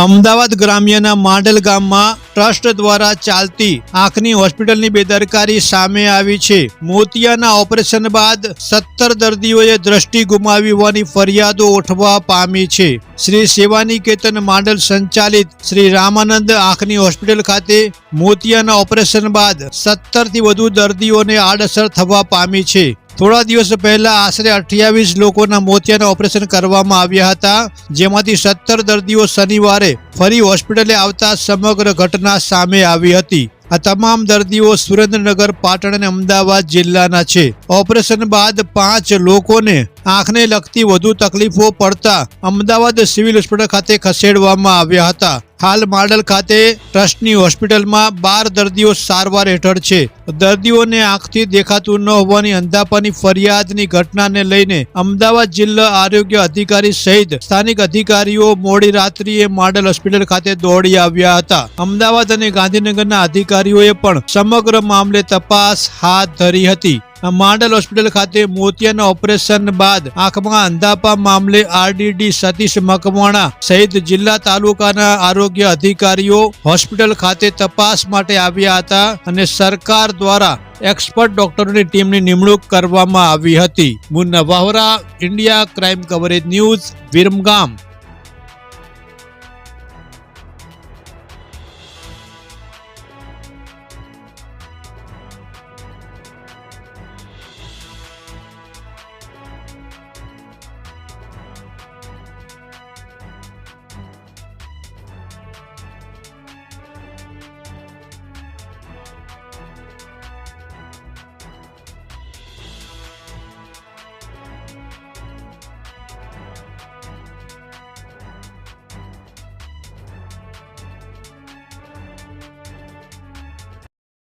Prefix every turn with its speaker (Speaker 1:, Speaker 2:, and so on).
Speaker 1: અમદાવાદ ગ્રામ્યના માંડલ ગામમાં ટ્રસ્ટ દ્વારા ચાલતી આંખની હોસ્પિટલની બેદરકારી સામે આવી છે. મોતિયાના ઓપરેશન બાદ સત્તર દર્દીઓએ દ્રષ્ટિ ગુમાવી હોવાની ફરિયાદો ઉઠવા પામી છે. શ્રી સેવાનિકેતન માંડલ સંચાલિત શ્રી રામાનંદ આંખની હોસ્પિટલ ખાતે મોતિયાના ઓપરેશન બાદ સત્તરથી વધુ દર્દીઓને આડઅસર થવા પામી છે. થોડા દિવસ પહેલા આશરે અઠ્યાવીસ લોકોના મોતિયાના ઓપરેશન કરવામાં આવ્યા હતા, જેમાંથી સત્તર દર્દીઓ શનિવારે ફરી હોસ્પિટલે આવતા સમગ્ર ઘટના સામે આવી હતી. આ તમામ દર્દીઓ સુરેન્દ્રનગર, પાટણ અને અમદાવાદ જિલ્લાના છે. ઓપરેશન બાદ પાંચ લોકોને આંખને લગતી વધુ તકલીફો પડતા અમદાવાદ સિવિલ હોસ્પિટલ ખાતે ખસેડવામાં આવ્યા હતા. હાલ માડલ ખાતે ટ્રસ્ટની હોસ્પિટલમાં બાર દર્દીઓ સારવાર હેઠળ છે. દર્દીઓને આંખથી દેખાતું ન હોવાની અંધાપાની ફરિયાદની ઘટનાને લઈને અમદાવાદ જિલ્લા આરોગ્ય અધિકારી સહિત સ્થાનિક અધિકારીઓ મોડી રાત્રિએ માડલ હોસ્પિટલ ખાતે દોડી આવ્યા હતા. અમદાવાદ અને ગાંધીનગરના અધિકારીઓએ પણ સમગ્ર મામલે તપાસ હાથ ધરી હતી. માંડલ હોસ્પિટલ ખાતે મોતિયાના ઓપરેશન બાદ આંખમાં અંધાપા મામલે આરડીડી સતીશ મકવાણા સહિત જિલ્લા તાલુકાના આરોગ્ય અધિકારીઓ હોસ્પિટલ ખાતે તપાસ માટે આવ્યા હતા અને સરકાર દ્વારા એક્સપર્ટ ડોક્ટરોની ટીમની નિમણૂક કરવામાં આવી હતી. Munna Vahora India crime coverage news, Viramgam.